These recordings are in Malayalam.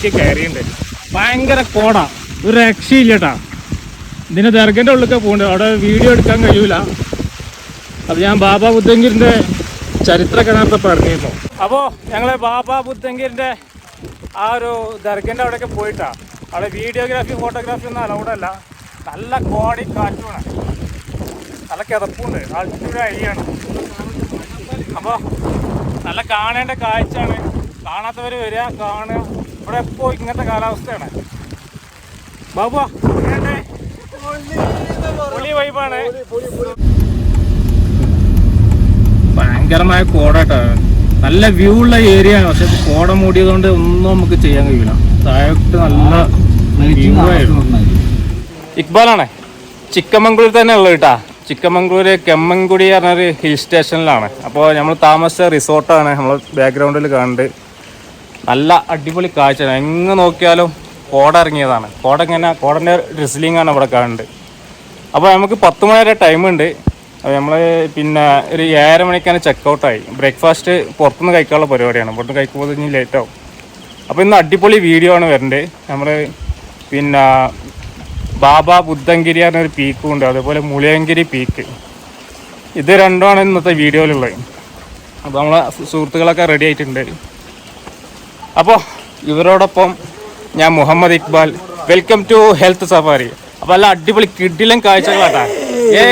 അപ്പൊ പുത്തങ്കിരി കയറിയിട്ടുണ്ട്. ഭയങ്കര കോട. ഒരു രക്ഷയില്ല കേട്ടാ ഇതിന് ദർഗന്റെ ഉള്ളിലൊക്കെ പോകുന്നുണ്ട് അവിടെ വീഡിയോ എടുക്കാൻ കഴിയൂല. അപ്പൊ ഞാൻ ബാബ ബുദ്ധങ്കിരിന്റെ ചരിത്രമൊക്കെ നേരത്തെ പറഞ്ഞിരുന്നു. അപ്പോൾ ഞങ്ങൾ ബാബ ബുദ്ധങ്കിരിന്റെ ആ ഒരു ദർഗന്റെ അവിടെയൊക്കെ പോയിട്ടാ. അവിടെ വീഡിയോഗ്രാഫി ഫോട്ടോഗ്രാഫി ഒന്നും അലൗഡ് അല്ല. നല്ല കോടി കാറ്റുമാണ്. നല്ല കിതപ്പുണ്ട്. ആൾട്ടിറ്റ്യൂഡ് അഴിയാണ്. അപ്പോൾ നല്ല കാണേണ്ട കാഴ്ചയാണ്. കാണാത്തവർ വരിക കാണുക. ഇവിടെ എപ്പോൾ ഇങ്ങനത്തെ കാലാവസ്ഥയാണ്? ബാബു എങ്ങനെയുണ്ട്? പൊളി വൈബാണ്. ഭയങ്കരമായ കോടട്ടോ. നല്ല വ്യൂ ഉള്ള ഏരിയ ആണ്. പക്ഷെ കോട മൂടിയതുകൊണ്ട് ഒന്നും നമുക്ക് ചെയ്യാൻ കഴിയില്ല. താഴോട്ട് നല്ല വ്യൂ ആയിരുന്നു. ഇക്ബാലാണേ. ചിക്കമംഗ്ലൂർ തന്നെ ഉള്ളത് കേട്ടാ. ചിക്കമംഗ്ലൂര് കെമ്മൻകുടി പറഞ്ഞൊരു ഹിൽ സ്റ്റേഷനിലാണ് അപ്പോൾ നമ്മൾ താമസിച്ച റിസോർട്ടാണ് നമ്മൾ ബാക്ക്ഗ്രൗണ്ടിൽ കാണുന്നത് നല്ല അടിപൊളി കാഴ്ച. എങ്ങ് നോക്കിയാലും കോട ഇറങ്ങിയതാണ്. കോട ഇങ്ങനെ കോടന്റെ ഡ്രിസ്ലിംഗ് ആണ് ഇവിടെ കാണുന്നത് അപ്പോൾ നമുക്ക് പത്ത് മണി വരെ ടൈം ഉണ്ട്. അപ്പോൾ നമ്മൾ പിന്നെ ഒരു ഏഴര മണിക്കാണ് ചെക്കൗട്ടായി ബ്രേക്ക്ഫാസ്റ്റ് പുറത്തുനിന്ന് കഴിക്കാനുള്ള പരിപാടിയാണ്. പുറത്തുനിന്ന് കഴിക്കുമ്പോൾ ഇനി ലേറ്റ് ആവും. അപ്പോൾ ഇന്ന് അടിപൊളി വീഡിയോ ആണ് വരേണ്ടത് നമ്മൾ പിന്നെ ബാബ ബുദ്ധങ്കിരി പറഞ്ഞൊരു പീക്കും ഉണ്ട്. അതേപോലെ മുളിയങ്കിരി പീക്ക് ഇത് രണ്ടുമാണ് ഇന്നത്തെ വീഡിയോയിലുള്ളത് അപ്പോൾ നമ്മളെ സുഹൃത്തുക്കളൊക്കെ റെഡി ആയിട്ടുണ്ട്. അപ്പോൾ ഇവരോടൊപ്പം ഞാൻ Muhammad Iqbal. Welcome to health safari അപ്പോൾ അല്ല അടിപൊളി കിഡിലും കാഴ്ചകളാട്ടാ. ഏ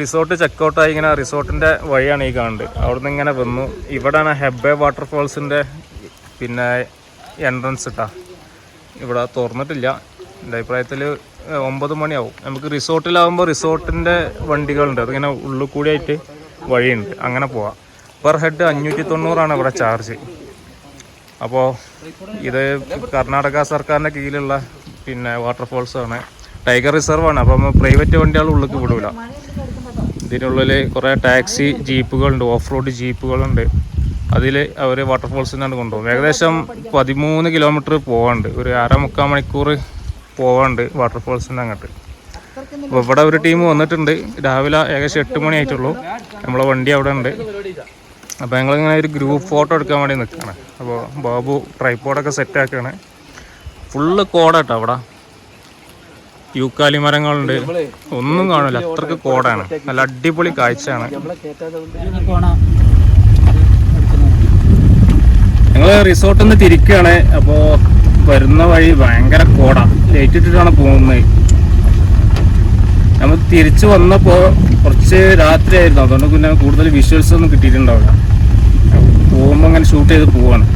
റിസോർട്ട് ചെക്കൗട്ടായി ഇങ്ങനെ റിസോർട്ടിന്റെ വഴിയാണ് ഈ കാണുന്നത്. അവിടുന്ന് ഇങ്ങനെ വന്നു. ഇവിടെയാണ് ഹെബെ വാട്ടർഫോൾസിന്റെ പിന്നെ എൻട്രൻസ് ഇട്ടാ ഇവിടെ തുറന്നിട്ടില്ല. എന്റെ അഭിപ്രായത്തിൽ ഒമ്പത് മണിയാവും. നമുക്ക് റിസോർട്ടിലാവുമ്പോൾ റിസോർട്ടിന്റെ വണ്ടികളുണ്ട്. അതിങ്ങനെ ഉള്ളിൽ കൂടിയായിട്ട് വഴിയുണ്ട്. അങ്ങനെ പോവാം. പെർ ഹെഡ് അഞ്ഞൂറ്റി തൊണ്ണൂറാണ് ഇവിടെ ചാർജ് അപ്പോൾ ഇത് കർണാടക സർക്കാരിന്റെ കീഴിലുള്ള പിന്നെ വാട്ടർഫോൾസാണ് ടൈഗർ റിസർവാണ് അപ്പം പ്രൈവറ്റ് വണ്ടികൾ ഉള്ളിലേക്ക് വിടൂല. ഇതിനുള്ളിൽ കുറേ ടാക്സി ജീപ്പുകളുണ്ട് ഓഫ് റോഡ് ജീപ്പുകളുണ്ട് അതിൽ അവർ വാട്ടർഫോൾസിനാണ് കൊണ്ടുപോകും ഏകദേശം പതിമൂന്ന് കിലോമീറ്റർ പോകാണ്ട് ഒരു അര മുക്കാൽ മണിക്കൂർ പോകാണ്ട് വാട്ടർഫോൾസിന്റെ അങ്ങോട്ട് അപ്പോൾ ഇവിടെ ഒരു ടീം വന്നിട്ടുണ്ട്. രാവിലെ ഏകദേശം എട്ട് മണി ആയിട്ടുള്ളൂ. നമ്മളെ വണ്ടി അവിടെ ഉണ്ട്. അപ്പോൾ ഞങ്ങളിങ്ങനെ ഒരു ഗ്രൂപ്പ് ഫോട്ടോ എടുക്കാൻ വേണ്ടി നിൽക്കുകയാണ് അപ്പോൾ ബാബു ട്രൈപ്പോഡൊക്കെ സെറ്റ് ആക്കുകയാണ് ഫുള്ള് കോടാട്ടോ അവിടെ. യൂക്കാലി മരങ്ങളുണ്ട്. ഒന്നും കാണില്ല അത്രയ്ക്ക് കോടാണ്. നല്ല അടിപൊളി കാഴ്ചയാണ്. ഞങ്ങൾ റിസോർട്ടിൽ നിന്ന് തിരിക്കുകയാണ് അപ്പോൾ വരുന്ന വഴി ഭയങ്കര കോട. ലേറ്റ് ഇട്ടിട്ടാണ് പോകുന്നത്. നമ്മൾ തിരിച്ചു വന്നപ്പോൾ കുറച്ച് രാത്രിയായിരുന്നു. അതുകൊണ്ട് പിന്നെ കൂടുതൽ വിഷ്വൽസ് ഒന്നും കിട്ടിയിട്ടുണ്ടാവില്ല. പോകുമ്പോൾ അങ്ങനെ ഷൂട്ട് ചെയ്ത് പോവാണ്.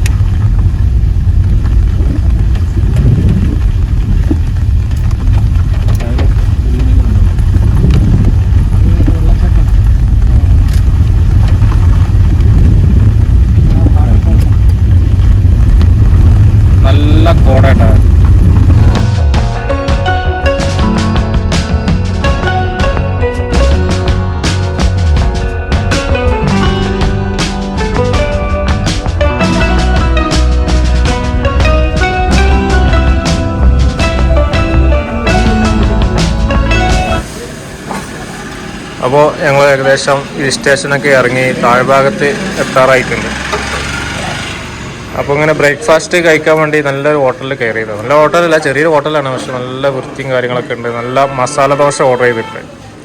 അപ്പോൾ ഞങ്ങൾ ഏകദേശം ഈ സ്റ്റേഷനൊക്കെ ഇറങ്ങി താഴ്ഭാഗത്ത് എത്താറായിട്ടുണ്ട്. അപ്പോൾ ഇങ്ങനെ ബ്രേക്ക്ഫാസ്റ്റ് കഴിക്കാൻ വേണ്ടി നല്ലൊരു ഹോട്ടലിൽ കയറിയത്. നല്ല ഹോട്ടലല്ല ചെറിയൊരു ഹോട്ടലാണ് പക്ഷെ നല്ല വൃത്തിയും കാര്യങ്ങളൊക്കെ ഉണ്ട്. നല്ല മസാല ദോശ ഓർഡർ ചെയ്തിട്ടുണ്ട്.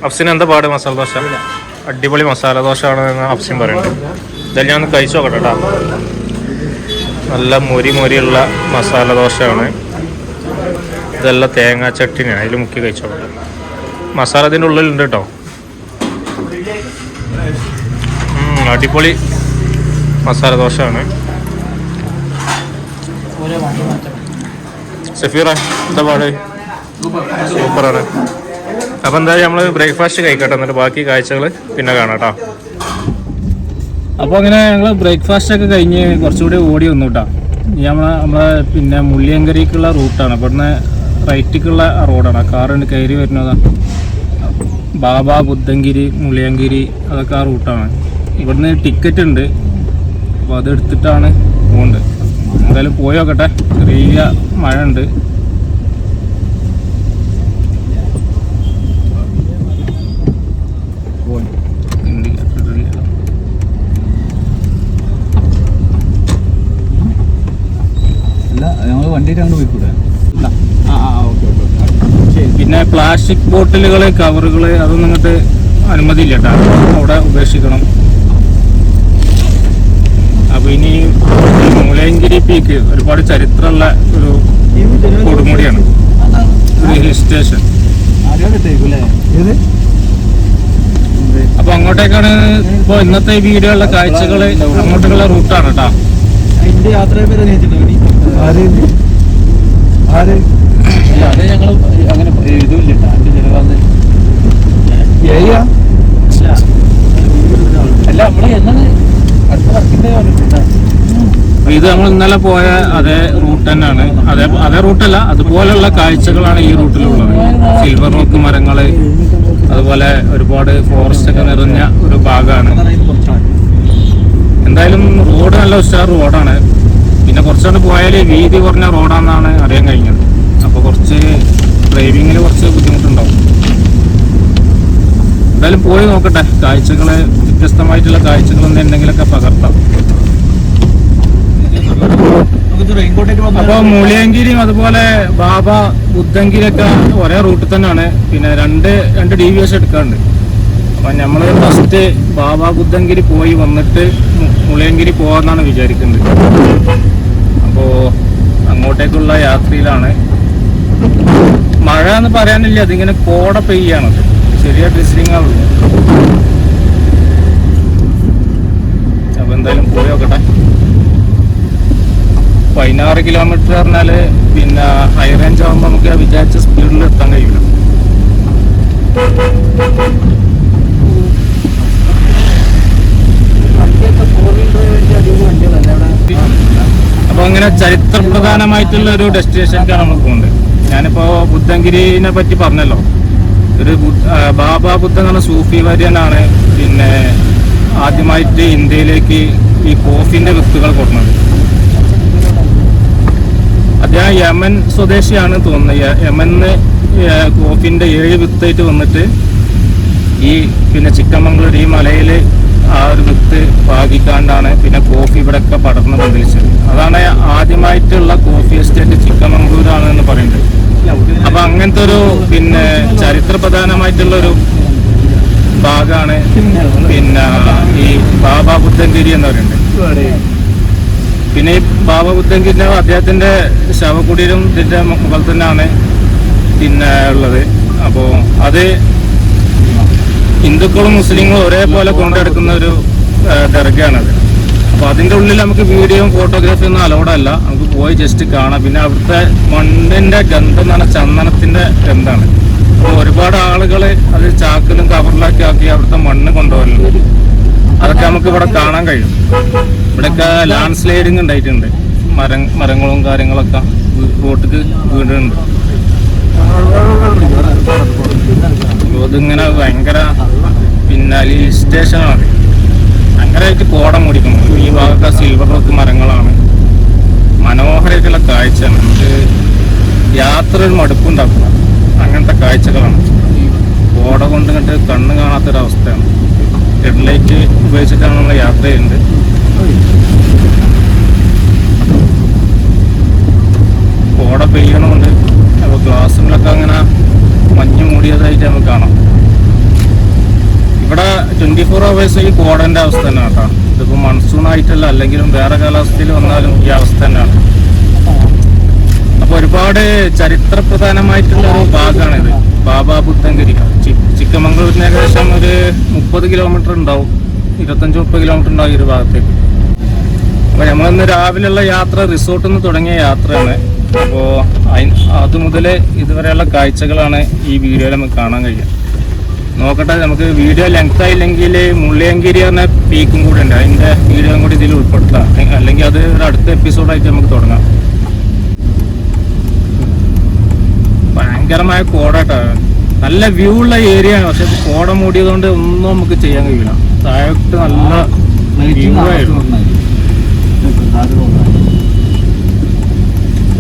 അഫ്സിന് എന്താ പാട് മസാല ദോശ? അടിപൊളി മസാല ദോശ ആണ് എന്ന് അഫ്സിൻ പറയുന്നത് ഇതെല്ലാം ഞാൻ കഴിച്ചു നോക്കട്ടെ കേട്ടോ നല്ല മൊരി മൊരിയുള്ള മസാല ദോശയാണ്. ഇതെല്ലാം തേങ്ങാ ചട്ടിനാണ് അതിൽ മുക്കി കഴിച്ചു മസാല ഇതിന്റെ ഉള്ളിലുണ്ട് കേട്ടോ അടിപൊളി മസാല ദോശയാണ്. സഫീറ എന്താ പാട്? സൂപ്പറാണ്. അപ്പം എന്തായാലും നമ്മൾ ബ്രേക്ക്ഫാസ്റ്റ് കഴിക്കട്ടെ എന്നിട്ട് ബാക്കി കാഴ്ചകൾ പിന്നെ കാണാം കേട്ടോ അപ്പോൾ അങ്ങനെ ഞങ്ങൾ ബ്രേക്ക്ഫാസ്റ്റ് ഒക്കെ കഴിഞ്ഞ് കുറച്ചുകൂടി ഓടി വന്നു കേട്ടോ നമ്മളെ നമ്മളെ പിന്നെ മുള്ളിയങ്കരിക്കുള്ള റൂട്ടാണ്. ഇവിടുന്ന് റൈറ്റിക്കുള്ള റോഡാണ്. കാറുണ്ട് കയറി വരുന്നതാണ്. ബാബ ബുദ്ധങ്കിരി മുള്ളിയങ്കിരി അതൊക്കെ ആ റൂട്ടാണ്. ഇവിടുന്ന് ടിക്കറ്റ് ഉണ്ട്. അപ്പോൾ അതെടുത്തിട്ടാണ് പോകേണ്ടത് എന്തായാലും പോയി നോക്കട്ടെ. ചെറിയ മഴ ഉണ്ട് അങ്ങോട്ട് പിന്നെ പ്ലാസ്റ്റിക് ബോട്ടിലുകൾ കവറുകൾ അതൊന്നും ഇങ്ങോട്ട് അനുമതിയില്ല കേട്ടോ. അവിടെ ഉപേക്ഷിക്കണം അപ്പൊ ഇനി ഈ മൂലയങ്കിരി പീക്ക് ഒരുപാട് ചരിത്രമുള്ള ഒരു കൊടുമുടിയാണ്. ഒരു ഹിൽ സ്റ്റേഷൻ അപ്പൊ അങ്ങോട്ടേക്കാണ് ഇപ്പൊ ഇന്നത്തെ ഈ വീഡിയോയിലുള്ള കാഴ്ചകൾ അങ്ങോട്ടേക്കുള്ള റൂട്ടാണ് കേട്ടോ യാത്രയെ പേര് ഞങ്ങൾ അങ്ങനെ എഴുതൂല്ല അതിന്റെ ചെലവാന്ന്. അല്ല നമ്മൾ എന്നാണ് അടുത്ത വർക്കിന്റെ അപ്പൊ ഇത് നമ്മൾ ഇന്നലെ പോയ അതേ റൂട്ട് തന്നെയാണ്. അതേ അതേ റൂട്ടല്ല അതുപോലെയുള്ള കാഴ്ചകളാണ് ഈ റൂട്ടിലുള്ളത് സിൽവർ റോക്ക് മരങ്ങൾ അതുപോലെ ഒരുപാട് ഫോറസ്റ്റ് ഒക്കെ നിറഞ്ഞ ഒരു ഭാഗമാണ് എന്തായാലും റോഡ് നല്ല ഉഷാർ റോഡാണ് പിന്നെ കുറച്ചുകൊണ്ട് പോയാൽ വീതി കുറഞ്ഞ റോഡാണെന്നാണ് അറിയാൻ കഴിഞ്ഞത്. അപ്പോൾ കുറച്ച് ഡ്രൈവിങ്ങിൽ കുറച്ച് ബുദ്ധിമുട്ടുണ്ടാവും. എന്തായാലും പോയി നോക്കട്ടെ. കാഴ്ചകൾ വ്യത്യസ്തമായിട്ടുള്ള കാഴ്ചകൾ എന്തെങ്കിലുമൊക്കെ പകർത്താം. അപ്പോൾ മൂളിയങ്കിരിയും അതുപോലെ ബാബ ബുദ്ധങ്കിരിയൊക്കെ ഒരേ റൂട്ടിൽ തന്നെയാണ്. പിന്നെ രണ്ട് രണ്ട് ഡീവിയേഷൻ എടുക്കാറുണ്ട്. അപ്പൊ നമ്മൾ ഫസ്റ്റ് ബാബ ബുദ്ധങ്കിരി പോയി വന്നിട്ട് മുളിയങ്കിരി പോകാന്നാണ് വിചാരിക്കുന്നത്. അപ്പോ അങ്ങോട്ടേക്കുള്ള യാത്രയിലാണ്. മഴ എന്ന് പറയാനില്ല അതിങ്ങനെ കോട പെയ്യാണ്. ചെറിയ ഡ്രിസ്ലിംഗ് ആവുള്ളൂ അപ്പൊ എന്തായാലും പോയി നോക്കട്ടെ. പതിനാറ് കിലോമീറ്റർ പറഞ്ഞാൽ പിന്നെ ഹൈ റേഞ്ച് ആകുമ്പോൾ നമുക്ക് വിചാരിച്ച സ്പീഡിൽ എത്താൻ കഴിയില്ല അപ്പൊ അങ്ങനെ ചരിത്ര പ്രധാനമായിട്ടുള്ള ഒരു ഡെസ്റ്റിനേഷനിലേക്കാണ് നമ്മൾ പോകുന്നത് ഞാനിപ്പോ ബുദ്ധങ്കിരിനെ പറ്റി പറഞ്ഞല്ലോ. ഒരു ബാബ ബുദ്ധ എന്ന് പറഞ്ഞ സൂഫി വര്യനാണ് പിന്നെ ആദ്യമായിട്ട് ഇന്ത്യയിലേക്ക് ഈ കോഫിന്റെ വിത്തുകൾ കൊടുക്കുന്നത്. അദ്ദേഹം യമൻ സ്വദേശിയാണ് തോന്നുന്നത് യമന് കോഫിന്റെ ഏഴ് വിത്തായിട്ട് വന്നിട്ട് ഈ പിന്നെ ചിക്കമംഗളൂർ ഈ മലയിൽ ആ ഒരു വിത്ത് പാകിക്കാണ്ടാണ് പിന്നെ കോഫി ഇവിടെയൊക്കെ പടർന്ന് പന്തലിച്ചത് അതാണ് ആദ്യമായിട്ടുള്ള കോഫി എസ്റ്റേറ്റ് ചിക്കമംഗളൂരാണെന്ന് പറയുന്നത്. അപ്പൊ അങ്ങനത്തെ ഒരു പിന്നെ ചരിത്ര പ്രധാനമായിട്ടുള്ള ഒരു ഭാഗമാണ് പിന്നെ ഈ ബാബാ ബുദ്ധൻഗിരി എന്ന് പറയുന്നത് പിന്നെ ഈ ബാബ ബുദ്ധൻഗിരിന്റെ അദ്ദേഹത്തിന്റെ ശവകുടീരം ഇതിന്റെ മുകളിൽ തന്നെയാണ് പിന്നെ ഉള്ളത്. അപ്പോ അത് ഹിന്ദുക്കളും മുസ്ലിങ്ങളും ഒരേപോലെ കൊണ്ടെടുക്കുന്ന ഒരു ദർഗയാണത് അപ്പൊ അതിന്റെ ഉള്ളിൽ നമുക്ക് വീഡിയോയും ഫോട്ടോഗ്രാഫി ഒന്നും അലോഡല്ല നമുക്ക് പോയി ജസ്റ്റ് കാണാം. പിന്നെ അവിടുത്തെ മണ്ണിന്റെ ഗന്ധം എന്ന് പറഞ്ഞാൽ ചന്ദനത്തിന്റെ ഗന്ധമാണ് അപ്പൊ ഒരുപാട് ആളുകൾ അത് ചാക്കിലും കവറിലാക്കി ആക്കി അവിടുത്തെ മണ്ണ് കൊണ്ടുപോകലുണ്ട് അതൊക്കെ നമുക്ക് ഇവിടെ കാണാൻ കഴിയും. ഇവിടെയൊക്കെ ലാൻഡ് സ്ലൈഡിങ് ഉണ്ടായിട്ടുണ്ട്. മരം മരങ്ങളും കാര്യങ്ങളൊക്കെ റോട്ടിക്ക് വീടുണ്ട്. ഇതിങ്ങനെ ഭയങ്കര പിന്നാലെ ഹിൽ സ്റ്റേഷനാണ് ഭയങ്കരമായിട്ട് കോടം മുടിക്കുന്നു. ഈ ഭാഗത്ത് സിൽവർ റോക്ക് മരങ്ങളാണ്. മനോഹരമായിട്ടുള്ള കാഴ്ചയാണ്. നമുക്ക് യാത്ര ഒരു മടുപ്പുണ്ടാക്കുക അങ്ങനത്തെ കാഴ്ചകളാണ്. ഈ കോട കൊണ്ട് കണ്ട് കണ്ണ് കാണാത്തൊരവസ്ഥയാണ്. ഹെഡ്ലൈറ്റ് ഉപയോഗിച്ചിട്ടാണ് നമ്മൾ യാത്ര ചെയ്യുന്നത് കോട പെയ്യണമുണ്ട് അപ്പോൾ ഗ്ലാസ്സുകളൊക്കെ അങ്ങനെ മഞ്ഞ് മൂടിയതായിട്ട് നമുക്ക് കാണാം. ഇവിടെ ട്വന്റി ഫോർ അവേഴ്സ് ഈ കോടന്റെ അവസ്ഥ തന്നെ കേട്ടോ. ഇതിപ്പോൾ മൺസൂൺ ആയിട്ടല്ല അല്ലെങ്കിലും വേറെ കാലാവസ്ഥയിൽ വന്നാലും ഈ അവസ്ഥ തന്നെയാണ്. അപ്പോൾ ഒരുപാട് ചരിത്ര പ്രധാനമായിട്ടുള്ള ഒരു ഭാഗമാണിത് ബാബാ ബുദ്ധൻഗിരി ചിക്കമംഗളൂരിന് ഏകദേശം ഒരു മുപ്പത് കിലോമീറ്റർ ഉണ്ടാവും. ഇരുപത്തഞ്ച് മുപ്പത് കിലോമീറ്റർ ഉണ്ടാവും ഈ ഒരു ഭാഗത്തേക്ക്. അപ്പോൾ നമ്മളിന്ന് രാവിലെയുള്ള യാത്ര റിസോർട്ടിൽ നിന്ന് തുടങ്ങിയ യാത്രയാണ്. അപ്പോൾ അത് മുതൽ ഇതുവരെയുള്ള കാഴ്ചകളാണ് ഈ വീഡിയോയിൽ നമുക്ക് കാണാൻ കഴിയുക. നോക്കട്ടെ നമുക്ക് വീഡിയോ ലെങ്ത് ആയില്ലെങ്കിൽ മുള്ളിയങ്കിരി എന്ന പീക്കും കൂടെ ഉണ്ട്. അതിന്റെ വീഡിയോയും കൂടി ഇതിൽ ഉൾപ്പെടുത്താം. അല്ലെങ്കിൽ അത് ഒരു അടുത്ത എപ്പിസോഡായിട്ട് നമുക്ക് തുടങ്ങാം. ഭയങ്കരമായ കോടാട്ടോ. നല്ല വ്യൂ ഉള്ള ഏരിയ ആണ്. പക്ഷെ കോട കോട മൂടിയതുകൊണ്ട് ഒന്നും നമുക്ക് ചെയ്യാൻ കഴിയില്ല. താഴോട്ട് നല്ല വ്യൂ ആയിരുന്നു.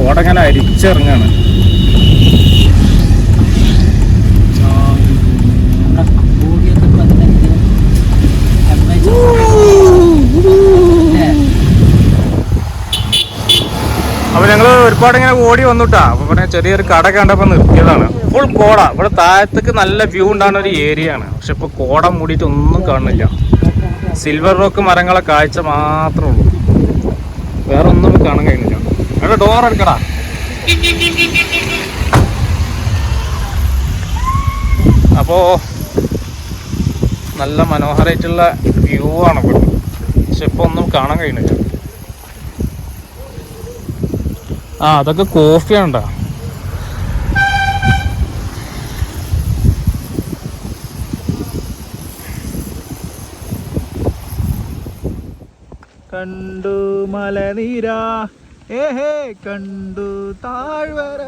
കോട ഇങ്ങനെ അരിച്ചിറങ്ങാണ്. അപ്പൊ ഞങ്ങൾ ഒരുപാട് ഇങ്ങനെ ഓടി വന്നുട്ടാ. അപ്പൊ പിന്നെ ചെറിയൊരു കട കണ്ടപ്പോ നിർത്തിയതാണ്. ഫുൾ കോട. ഇവിടെ താഴത്തേക്ക് നല്ല വ്യൂ ഉണ്ടാകുന്ന ഒരു ഏരിയ ആണ്. പക്ഷെ ഇപ്പൊ കോട മൂടിയിട്ട് ഒന്നും കാണുന്നില്ല. സിൽവർ റോക്ക് മരങ്ങളെ കാഴ്ച മാത്രമേ ഉള്ളൂ. വേറെ ഒന്നും കാണാൻ കഴിയുന്നില്ല അവിടെ ഡോർ എടുക്കടാ. അപ്പോ നല്ല മനോഹരമായിട്ടുള്ള വ്യൂ ആണ് ഇവിടെ പക്ഷെ ഇപ്പൊ ഒന്നും കാണാൻ കഴിയുന്നില്ല. ആ അതൊക്കെ കോഫിയാണ്ടാ കണ്ടു മലനീര. ഏഹേ കണ്ടു താഴ്വര.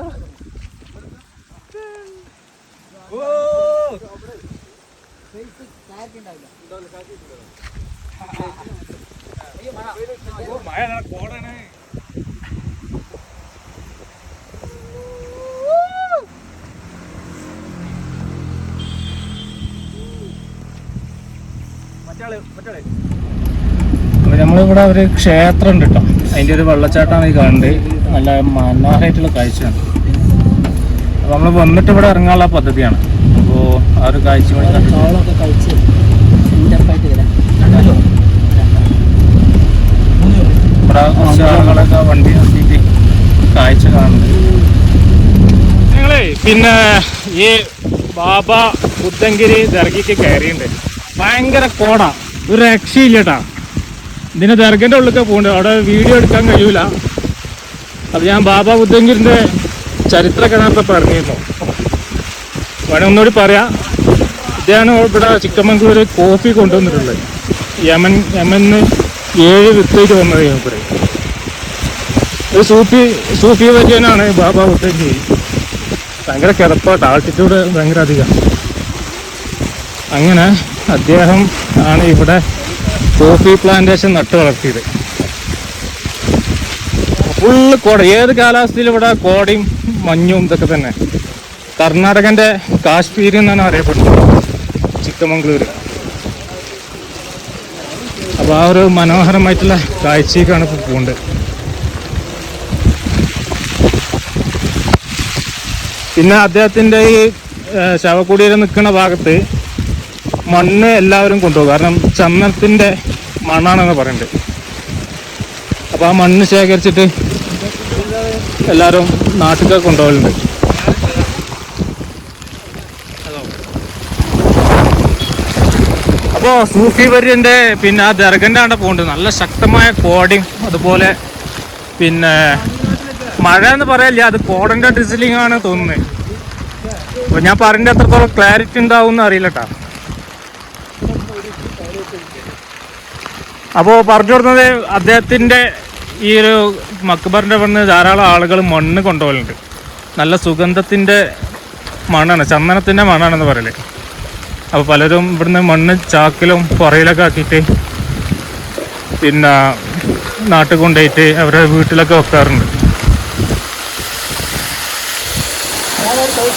അപ്പൊ നമ്മളിവിടെ ഒരു ക്ഷേത്രം ഉണ്ട് കേട്ടോ അതിന്റെ ഒരു വെള്ളച്ചാട്ടമാണ് ഈ കാണുന്നത്. നല്ല മനോഹരമായിട്ടുള്ള കാഴ്ചയാണ്. അപ്പോൾ നമ്മൾ വന്നിട്ട് ഇവിടെ ഇറങ്ങാനുള്ള പദ്ധതിയാണ്. അപ്പോൾ ആ ഒരു കാഴ്ച കൂടി ഇവിടെ കുറച്ച് ആളുകളൊക്കെ വണ്ടി നിർത്തിയിട്ട് കാഴ്ച കാണുന്നത് ഞങ്ങളേ പിന്നെ ഈ ബാബ ബുദ്ധങ്കിരി ദർഗിക്ക് കയറിയിട്ടുണ്ട്. ഭയങ്കര കോടാ. ഒരു രക്ഷയില്ലട്ടാ ഇതിന് ദർഗന്റെ ഉള്ളിലൊക്കെ പോകുന്നുണ്ട് അവിടെ വീഡിയോ എടുക്കാൻ കഴിയൂല. അത് ഞാൻ ബാബ ബുദ്ധങ്കിരിന്റെ ചരിത്ര കഥ പറഞ്ഞിരുന്നു. വേണേ ഒന്നുകൂടി പറയാം. ഇതാണ് ഇവിടെ ചിക്കമംഗ്ലൂർ കോഫി കൊണ്ടുവന്നിട്ടുള്ളത്. യമൻ യമന്ന് ഏഴ് വിത്തേക്ക് വന്നത് ഇവിടെ ഒരു സൂഫി സൂഫി ബാബ ബുദ്ധങ്കി ഭയങ്കര കിടപ്പാട്ട്. ആൾട്ടിറ്റ്യൂഡ് ഭയങ്കര അധികം. അങ്ങനെ അദ്ദേഹം ആണ് ഇവിടെ കോഫി പ്ലാന്റേഷൻ നട്ട് വളർത്തിയത്. ഫുള്ള് കോട ഏത് കാലാവസ്ഥയിലും ഇവിടെ കോടയും മഞ്ഞും ഇതൊക്കെ തന്നെ. കർണാടകന്റെ കാശ്മീർ എന്നാണ് അറിയപ്പെടുന്നത്. ചിക്കമംഗ്ലൂർ അപ്പൊ ആ ഒരു മനോഹരമായിട്ടുള്ള കാഴ്ചയ്ക്കാണ് ഇപ്പോൾ പോകുന്നത് പിന്നെ അദ്ദേഹത്തിന്റെ ഈ ശവക്കുടിയിൽ നിൽക്കുന്ന ഭാഗത്ത് മണ്ണ് എല്ലാവരും കൊണ്ടുപോകും. കാരണം ചന്ദനത്തിന്റെ മണ്ണാണെന്ന് പറയുന്നുണ്ട് അപ്പൊ ആ മണ്ണ് ശേഖരിച്ചിട്ട് എല്ലാവരും നാട്ടിലേക്ക് കൊണ്ടുപോകലുണ്ട്. അപ്പോൾ സൂഫി വര്യന്റെ പിന്നെ ആ ദർഗന്റെ അവിടെ പോകുന്നുണ്ട് നല്ല ശക്തമായ കോടയും അതുപോലെ പിന്നെ മഴ എന്ന് പറയില്ല അത് കോടന്റെ ഡിസിലിംഗ് ആണ് തോന്നുന്നത് അപ്പോൾ ഞാൻ പറഞ്ഞ എത്രത്തോളം ക്ലാരിറ്റി ഉണ്ടാവും എന്ന് അറിയില്ല കേട്ടാ അപ്പോൾ പറഞ്ഞു കൊടുത്തത് അദ്ദേഹത്തിന്റെ ഈ ഒരു മക്ബറിന്റെ വന്ന് ധാരാളം ആളുകൾ മണ്ണ് കൊണ്ടുപോകലുണ്ട്. നല്ല സുഗന്ധത്തിന്റെ മണ്ണാണ് ചന്ദനത്തിന്റെ മണ്ണാണെന്ന് പറയൽ. അപ്പോൾ പലരും ഇവിടുന്ന് മണ്ണ് ചാക്കിലും പുറയിലൊക്കെ ആക്കിയിട്ട് പിന്നെ നാട്ടിൽ കൊണ്ടുപോയിട്ട് അവരുടെ വീട്ടിലൊക്കെ വെക്കാറുണ്ട്.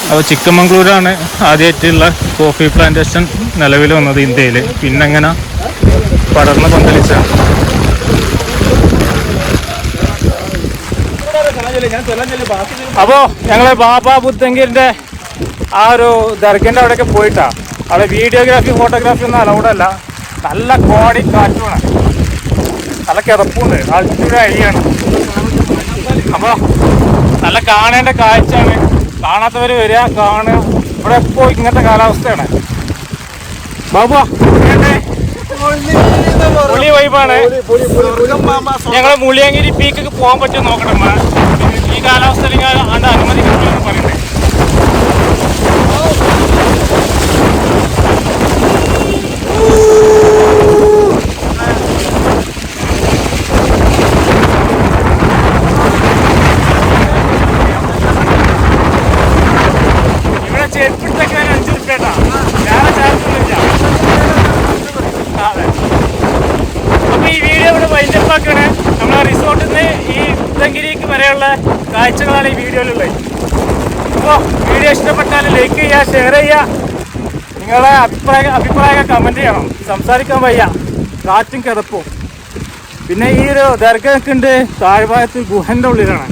അപ്പോൾ ചിക്കമംഗ്ലൂരാണ് ആദ്യമായിട്ടുള്ള കോഫി പ്ലാന്റേഷൻ നിലവിൽ വന്നത് ഇന്ത്യയിൽ. പിന്നെ എങ്ങനെ പടർന്ന് പന്തലിച്ച. അപ്പോ ഞങ്ങളെ ബാബാ ബുദ്ധങ്കിന്റെ ആ ഒരു ദർഗന്റെ അവിടെയൊക്കെ പോയിട്ടാ. അവിടെ വീഡിയോഗ്രാഫി ഫോട്ടോഗ്രാഫി ഒന്നും അലൗഡല്ല. നല്ല കോടി കാറ്റുമാണ്. നല്ല കിടപ്പുണ്ട്. ആൾട്ടിറ്റ്യൂഡ് അഴിയാണ് അപ്പൊ നല്ല കാണേണ്ട കാഴ്ചയാണ്. കാണാത്തവര് വരിക കാണുക. ഇവിടെ എപ്പോ ഇങ്ങനത്തെ കാലാവസ്ഥയാണ്. ബാബു? പൊളി വൈബാണ് ഞങ്ങൾ മുളിയങ്കിരി പീക്കൊക്കെ പോകാൻ പറ്റും നോക്കണം ഈ കാലാവസ്ഥയിൽ ഇങ്ങനെ ആണ്ട് അനുമതിക്കുള്ളൂ പറയുന്നത് ഇവിടെ ചെരുപ്പിട്ടൊക്കെ അഞ്ചു റുപ്യട്ടാ വേറെ ചാർജൊന്നുമില്ല അതെ അപ്പൊ ഈ വീഡിയോ ഇവിടെ വൈൻഡപ്പ് ആക്കണേ നമ്മളെ റിസോർട്ടിൽ നിന്ന് ഈ ഉദങ്കിരിക്ക് വരെയുള്ള കാഴ്ചകളാണ് ഈ വീഡിയോയിലുള്ളത് അപ്പോൾ വീഡിയോ ഇഷ്ടപ്പെട്ടാൽ ലൈക്ക് ചെയ്യുക ഷെയർ ചെയ്യുക. നിങ്ങളുടെ അഭിപ്രായ അഭിപ്രായം കമന്റ് ചെയ്യണം. സംസാരിക്കാൻ വയ്യ. കാറ്റും കിടപ്പും പിന്നെ ഈ ഒരു ദർഗൊക്കെ ഉണ്ട് താഴ്ഭാഗത്ത് ഗുഹന്റെ ഉള്ളിലാണ്.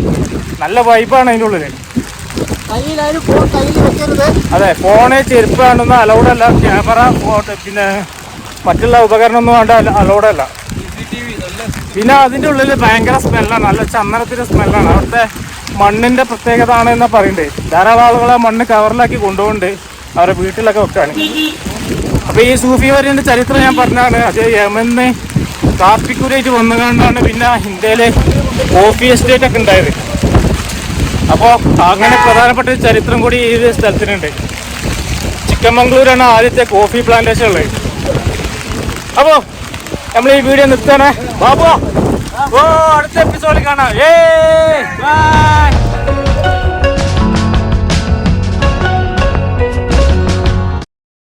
നല്ല വൈബാണ് അതിന്റെ ഉള്ളിൽ അതെ ഫോണ് ചെരുപ്പ് കാണുന്ന അലൗഡ് അല്ല. ക്യാമറ പിന്നെ മറ്റുള്ള ഉപകരണമൊന്നും വേണ്ട അലൗഡ് അല്ല. പിന്നെ അതിന്റെ ഉള്ളിൽ ഭയങ്കര സ്മെല്ലാണ് നല്ല ചന്ദനത്തിന്റെ സ്മെല്ലാണ് അവിടുത്തെ മണ്ണിന്റെ പ്രത്യേകത ആണ് എന്നാ പറയണ്ടേ? ധാരാളം ആളുകൾ ആ മണ്ണ് കവറിലാക്കി കൊണ്ടുപോകുന്നുണ്ട്. അവരുടെ വീട്ടിലൊക്കെ വെക്കാണ്. അപ്പൊ ഈ സൂഫി വരിന്റെ ചരിത്രം ഞാൻ പറഞ്ഞാണ് അത് യമന്ന് കാപ്പിക്കുരായിട്ട് വന്നുകൊണ്ടാണ് പിന്നെ ഇന്ത്യയിലെ കോഫി എസ്റ്റേറ്റ് ഒക്കെ ഉണ്ടായത്. അപ്പോൾ അങ്ങനെ പ്രധാനപ്പെട്ട ഒരു ചരിത്രം കൂടി ഈ സ്ഥലത്തിനുണ്ട്. ചിക്കമംഗ്ലൂരാണ് ആദ്യത്തെ കോഫി പ്ലാന്റേഷൻ ഉള്ളത്. അപ്പോൾ നമ്മൾ ഈ വീഡിയോ നിർത്തണേ ബാബു ഓ അടുത്ത എപ്പിസോഡിൽ കാണാം. ഏ ബൈ